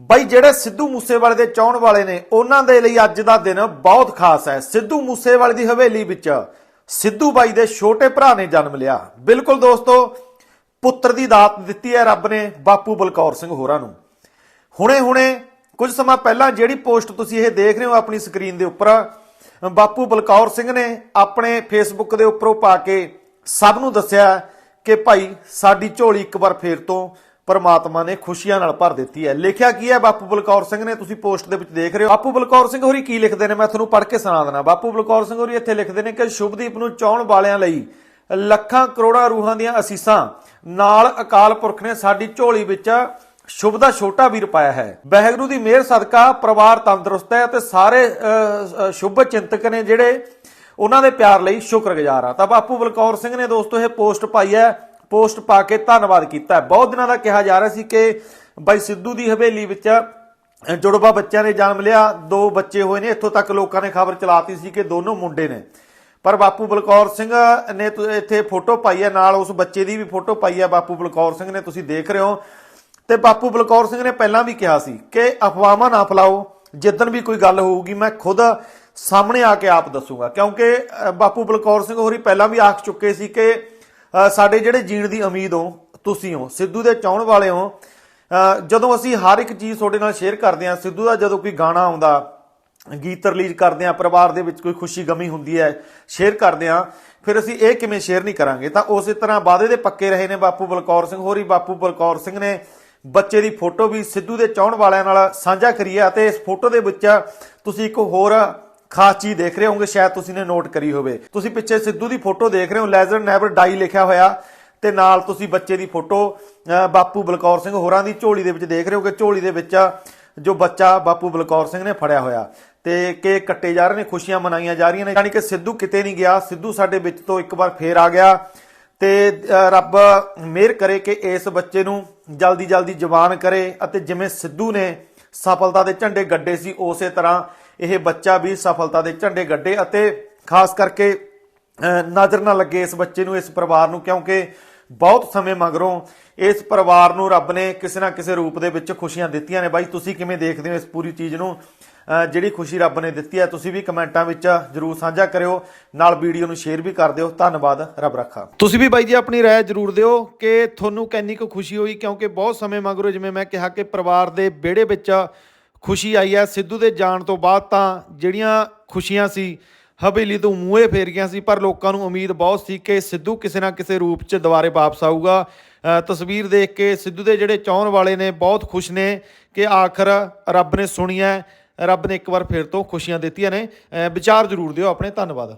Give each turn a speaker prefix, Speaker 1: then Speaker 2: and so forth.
Speaker 1: ਬਾਈ, ਜਿਹੜੇ ਸਿੱਧੂ ਮੂਸੇਵਾਲੇ ਦੇ ਚਾਹਣ ਵਾਲੇ ਨੇ, ਉਹਨਾਂ ਦੇ ਲਈ ਅੱਜ ਦਾ ਦਿਨ ਬਹੁਤ ਖਾਸ ਹੈ। ਸਿੱਧੂ ਮੂਸੇਵਾਲੇ ਦੀ ਹਵੇਲੀ ਵਿੱਚ ਸਿੱਧੂ ਬਾਈ ਦੇ ਛੋਟੇ ਭਰਾ ਨੇ ਜਨਮ ਲਿਆ। ਬਿਲਕੁਲ ਦੋਸਤੋ, ਪੁੱਤਰ ਦੀ ਦਾਤ ਦਿੱਤੀ ਹੈ ਰੱਬ ਨੇ, ਬਾਪੂ ਬਲਕੌਰ ਸਿੰਘ ਹੋਰਾਂ ਨੂੰ। ਹੁਣੇ-ਹੁਣੇ ਕੁਝ ਸਮਾਂ ਪਹਿਲਾਂ ਜਿਹੜੀ ਪੋਸਟ ਤੁਸੀਂ ਇਹ ਦੇਖ ਰਹੇ ਹੋ ਆਪਣੀ ਸਕਰੀਨ ਦੇ ਉੱਪਰ, ਬਾਪੂ ਬਲਕੌਰ ਸਿੰਘ ਨੇ ਆਪਣੇ ਫੇਸਬੁੱਕ ਦੇ ਉੱਪਰੋਂ ਪਾ ਕੇ ਸਭ ਨੂੰ ਦੱਸਿਆ ਕਿ ਭਾਈ, ਸਾਡੀ ਝੋਲੀ ਇੱਕ ਵਾਰ ਫੇਰ ਤੋਂ ਪਰਮਾਤਮਾ ਨੇ ਖੁਸ਼ੀਆਂ ਨਾਲ ਭਰ ਦਿੱਤੀ ਹੈ। ਲਿਖਿਆ ਕੀ ਹੈ? ਬਾਪੂ ਬਲਕੌਰ ਸਿੰਘ ਨੇ ਤੁਸੀਂ ਪੋਸਟ ਦੇ ਵਿੱਚ ਦੇਖ ਰਹੇ ਹੋ। ਬਾਪੂ ਬਲਕੌਰ ਸਿੰਘ ਹੋਰੀ ਕੀ ਲਿਖਦੇ ਨੇ? ਮੈਂ ਤੁਹਾਨੂੰ ਪੜ੍ਹ ਕੇ ਸੁਣਾ ਦਿੰਦਾ। ਬਾਪੂ ਬਲਕੌਰ ਸਿੰਘ ਹੋਰੀ ਇੱਥੇ ਲਿਖਦੇ ਨੇ ਕਿ ਸ਼ੁਭਦੀਪ ਨੂੰ ਚਾਹਣ ਵਾਲਿਆਂ ਲਈ ਲੱਖਾਂ ਕਰੋੜਾਂ ਰੂਹਾਂ ਦੀਆਂ ਅਸੀਸਾਂ। ਨਾਲ ਅਕਾਲ ਪੁਰਖ ਨੇ ਸਾਡੀ ਝੋਲੀ ਵਿੱਚ ਸ਼ੁਭ ਦਾ ਛੋਟਾ ਵੀਰ ਪਾਇਆ ਹੈ। ਵਾਹਿਗੁਰੂ ਦੀ ਮਿਹਰ ਸਦਕਾ ਪਰਿਵਾਰ ਤੰਦਰੁਸਤ ਹੈ ਤੇ ਸਾਰੇ ਸ਼ੁਭ ਚਿੰਤਕ ਨੇ ਜਿਹੜੇ ਉਹਨਾਂ ਦੇ ਪਿਆਰ ਲਈ ਸ਼ੁਕਰਗੁਜ਼ਾਰ ਆ। ਤਾਂ ਬਾਪੂ ਬਲਕੌਰ ਸਿੰਘ ਨੇ ਦੋਸਤੋ ਇਹ ਪੋਸਟ ਪਾਈ ਹੈ। ਪੋਸਟ ਪਾ ਕੇ ਧੰਨਵਾਦ ਕੀਤਾ। ਬਹੁਤ ਦਿਨਾਂ ਦਾ ਕਿਹਾ ਜਾ ਰਿਹਾ ਸੀ ਕਿ ਬਾਈ ਸਿੱਧੂ ਦੀ ਹਵੇਲੀ ਵਿੱਚ ਜੁੜਵਾ ਬੱਚਿਆਂ ਨੇ ਜਨਮ ਲਿਆ। ਦੋ ਬੱਚੇ ਹੋਏ ਨੇ। ਇੱਥੋਂ ਤੱਕ ਲੋਕਾਂ ਨੇ ਖਬਰ ਚਲਾਤੀ ਸੀ ਕਿ ਦੋਨੋਂ ਮੁੰਡੇ ਨੇ। ਪਰ ਬਾਪੂ ਬਲਕੌਰ ਸਿੰਘ ਨੇ ਤੁ- ਇੱਥੇ ਫੋਟੋ ਪਾਈ ਹੈ। ਨਾਲ ਉਸ ਬੱਚੇ ਦੀ ਵੀ ਫੋਟੋ ਪਾਈ ਹੈ। ਬਾਪੂ ਬਲਕੌਰ ਸਿੰਘ ਨੇ, ਤੁਸੀਂ ਦੇਖ ਰਹੇ ਹੋ। ਤੇ ਬਾਪੂ ਬਲਕੌਰ ਸਿੰਘ ਨੇ ਪਹਿਲਾਂ ਵੀ ਕਿਹਾ ਸੀ ਕਿ ਅਫਵਾਹਾਂ ਨਾ ਫੈਲਾਓ। ਜਿੱਦਣ ਵੀ ਕੋਈ ਗੱਲ ਹੋਊਗੀ, ਮੈਂ ਖੁਦ ਸਾਹਮਣੇ ਆ ਕੇ ਆਪ ਦੱਸੂਗਾ। ਕਿਉਂਕਿ ਬਾਪੂ ਬਲਕੌਰ ਸਿੰਘ ਹੋਰੀ ਪਹਿਲਾਂ ਵੀ ਆਖ ਚੁੱਕੇ ਸੀ ਕਿ ਸਾਡੇ ਜਿਹੜੇ ਜੀਣ ਦੀ ਉਮੀਦ ਹੋ, ਤੁਸੀਂ ਹੋ, ਸਿੱਧੂ ਦੇ ਚਾਹਣ ਵਾਲੇ ਹੋ ਜਦੋਂ ਅਸੀਂ ਹਰ ਇੱਕ ਚੀਜ਼ ਤੁਹਾਡੇ ਨਾਲ ਸ਼ੇਅਰ ਕਰਦੇ ਹਾਂ, ਸਿੱਧੂ ਦਾ ਜਦੋਂ ਕੋਈ ਗਾਣਾ ਆਉਂਦਾ, ਗੀਤ ਰਿਲੀਜ਼ ਕਰਦੇ ਹਾਂ, ਪਰਿਵਾਰ ਦੇ ਵਿੱਚ ਕੋਈ ਖੁਸ਼ੀ ਗਮੀ ਹੁੰਦੀ ਹੈ ਸ਼ੇਅਰ ਕਰਦੇ ਹਾਂ, ਫਿਰ ਅਸੀਂ ਇਹ ਕਿਵੇਂ ਸ਼ੇਅਰ ਨਹੀਂ ਕਰਾਂਗੇ? ਤਾਂ ਉਸੇ ਤਰ੍ਹਾਂ ਵਾਅਦੇ ਦੇ ਪੱਕੇ ਰਹੇ ਨੇ ਬਾਪੂ ਬਲਕੌਰ ਸਿੰਘ, ਹੋਰੀ ਬਾਪੂ ਬਲਕੌਰ ਸਿੰਘ ਨੇ ਬੱਚੇ ਦੀ ਫੋਟੋ ਵੀ ਸਿੱਧੂ ਦੇ ਚਾਹਣ ਵਾਲਿਆਂ ਨਾਲ ਸਾਂਝਾ ਕਰੀ ਹੈ ਅਤੇ ਇਸ ਫੋਟੋ ਦੇ ਵਿੱਚ ਤੁਸੀਂ ਇੱਕ ਹੋਰ ਖਾਸ ਚੀਜ਼ ਦੇਖ ਰਹੇ ਹੋਵੋਗੇ, ਸ਼ਾਇਦ ਤੁਸੀਂ ਨੇ ਨੋਟ ਕਰੀ ਹੋਵੇ। ਤੁਸੀਂ ਪਿੱਛੇ ਸਿੱਧੂ ਦੀ ਫੋਟੋ ਦੇਖ ਰਹੇ ਹੋ ਲੈਜ਼ਰ ਨੈਵਰ ਡਾਈ ਲਿਖਿਆ ਹੋਇਆ, ਤੇ ਨਾਲ ਤੁਸੀਂ ਬੱਚੇ ਦੀ ਫੋਟੋ ਬਾਪੂ ਬਲਕੌਰ ਸਿੰਘ ਹੋਰਾਂ ਦੀ ਝੋਲੀ ਦੇ ਵਿੱਚ ਦੇਖ ਰਹੇ ਹੋ ਕਿ ਝੋਲੀ ਦੇ ਵਿੱਚ ਜੋ ਬੱਚਾ ਬਾਪੂ ਬਲਕੌਰ ਸਿੰਘ ਨੇ ਫੜਿਆ ਹੋਇਆ। ਤੇ ਕੇਕ ਕੱਟੇ ਜਾ ਰਹੇ ਨੇ, ਖੁਸ਼ੀਆਂ ਮਨਾਈਆਂ ਜਾ ਰਹੀਆਂ ਨੇ, ਯਾਨੀ ਕਿ ਸਿੱਧੂ ਕਿਤੇ ਨਹੀਂ ਗਿਆ, ਸਿੱਧੂ ਸਾਡੇ ਵਿੱਚ ਤੋਂ ਇੱਕ ਵਾਰ ਫੇਰ ਆ ਗਿਆ। ਤੇ ਰੱਬ ਮਿਹਰ ਕਰੇ ਕਿ ਇਸ ਬੱਚੇ ਨੂੰ ਜਲਦੀ ਜਲਦੀ ਜਵਾਨ ਕਰੇ ਅਤੇ ਜਿਵੇਂ ਸਿੱਧੂ ਨੇ ਸਫਲਤਾ ਦੇ ਝੰਡੇ ਗੱਡੇ ਸੀ, ਉਸੇ ਤਰ੍ਹਾਂ ਇਹ ਬੱਚਾ ਵੀ ਸਫਲਤਾ ਦੇ ਝੰਡੇ ਗੱਡੇ ਅਤੇ ਖਾਸ ਕਰਕੇ ਨਜ਼ਰ ਨਾ ਲੱਗੇ ਇਸ ਬੱਚੇ ਨੂੰ, ਇਸ ਪਰਿਵਾਰ ਨੂੰ, ਕਿਉਂਕਿ ਬਹੁਤ ਸਮੇਂ ਮਗਰੋਂ ਇਸ ਪਰਿਵਾਰ ਨੂੰ ਰੱਬ ਨੇ ਕਿਸੇ ਨਾ ਕਿਸੇ ਰੂਪ ਦੇ ਵਿੱਚ ਖੁਸ਼ੀਆਂ ਦਿੱਤੀਆਂ ਨੇ। ਬਾਈ, ਤੁਸੀਂ ਕਿਵੇਂ ਦੇਖਦੇ ਹੋ ਇਸ ਪੂਰੀ ਚੀਜ਼ ਨੂੰ? ਜਿਹੜੀ ਖੁਸ਼ੀ ਰੱਬ ਨੇ ਦਿੱਤੀ ਹੈ, ਤੁਸੀਂ ਵੀ ਕਮੈਂਟਾਂ ਵਿੱਚ ਜਰੂਰ ਸਾਂਝਾ ਕਰਿਓ, ਨਾਲ ਵੀਡੀਓ ਨੂੰ ਸ਼ੇਅਰ ਵੀ ਕਰ ਦਿਓ। ਧੰਨਵਾਦ, ਰੱਬ ਰੱਖਾ। ਤੁਸੀਂ ਵੀ ਬਾਈ ਜੀ ਆਪਣੀ ਰਾਏ ਜਰੂਰ ਦਿਓ ਕਿ ਤੁਹਾਨੂੰ ਕਿੰਨੀ ਕੁ ਖੁਸ਼ੀ ਹੋਈ, ਕਿਉਂਕਿ ਬਹੁਤ ਸਮੇਂ ਮਗਰੋਂ ਜਿਵੇਂ ਮੈਂ ਕਿਹਾ ਕਿ ਪਰਿਵਾਰ ਦੇ ਵਿਹੜੇ ਵਿੱਚ ਖੁਸ਼ੀ ਆਈ ਹੈ। ਸਿੱਧੂ ਦੇ ਜਾਣ ਤੋਂ ਬਾਅਦ ਤਾਂ ਜਿਹੜੀਆਂ ਖੁਸ਼ੀਆਂ ਸੀ, ਹਵੇਲੀ ਤੋਂ ਮੂਹੇ ਫੇਰ ਗਿਆ ਸੀ, ਪਰ ਲੋਕਾਂ ਨੂੰ ਉਮੀਦ ਬਹੁਤ ਸੀ ਕਿ ਸਿੱਧੂ ਕਿਸੇ ਨਾ ਕਿਸੇ ਰੂਪ 'ਚ ਦੁਬਾਰੇ ਵਾਪਸ ਆਊਗਾ। ਤਸਵੀਰ ਦੇਖ ਕੇ ਸਿੱਧੂ ਦੇ ਜਿਹੜੇ ਚਾਹਣ ਵਾਲੇ ਨੇ, ਬਹੁਤ ਖੁਸ਼ ਨੇ ਕਿ ਆਖਰ ਰੱਬ ਨੇ ਸੁਣਿਆ ਰੱਬ ਨੇ ਇੱਕ ਵਾਰ ਫੇਰ ਤੋਂ ਖੁਸ਼ੀਆਂ ਦਿੱਤੀਆਂ ਨੇ। ਵਿਚਾਰ ਜ਼ਰੂਰ ਦਿਓ ਆਪਣੇ। ਧੰਨਵਾਦ।